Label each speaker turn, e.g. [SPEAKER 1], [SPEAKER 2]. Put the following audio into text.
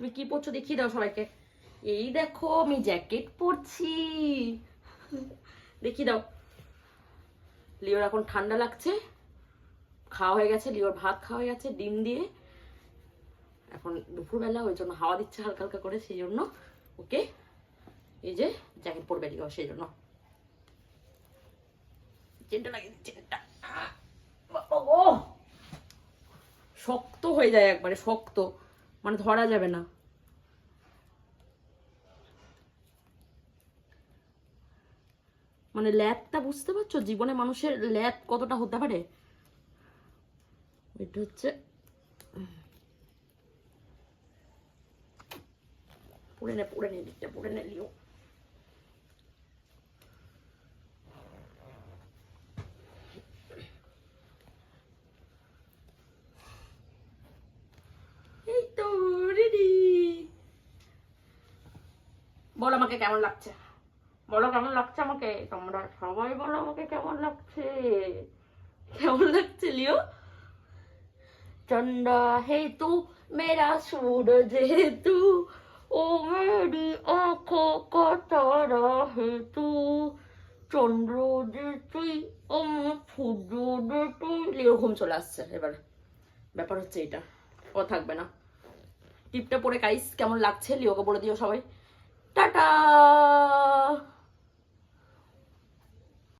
[SPEAKER 1] তুমি কি পরছো? দেখিয়ে দাও সবাইকে। এই দেখো, আমি জ্যাকেট পরছি। দেখিয়ে দাও। লিওর এখন ঠান্ডা লাগছে। খাওয়া হয়ে গেছে, লিওর ভাত খাওয়া হয়ে গেছে, ডিম দিয়ে। এখন দুপুরবেলা, ওই জন্য হাওয়া দিচ্ছে হালকা হালকা করে, সেই জন্য ওকে এই যে জ্যাকেট পরবে লিও, সেই জন্য। শক্ত হয়ে যায় একবারে, শক্ত। মানে ধরা যাবে না। মানে ল্যাবটা বুঝতে পারছ? জীবনে মানুষের ল্যাব কতটা হতে পারে? এটা হচ্ছে পড়ে নে পড়ে নে দিকটা পড়ে নে, লিও এই তো রেডি বলো আমাকে কেমন লাগছে? বলো কেমন লাগছে আমাকে? তোমরা সবাই বলো আমাকে কেমন লাগছে? কেমন লাগছে, লিও? চন্ড হেতু, মেরা সূরজ যেহেতু ও মেরি আখো কা তারা হেতু। চন্দ্র যে তুই আমার সূর্য তুই। লিও ঘুম চলে আসছে এবার। ব্যাপার হচ্ছে এটা। ও থাকবে না। টিপটা পরে কাইস কেমন লাগছে? লিওকে বলে দিও সবাই। Ta-da!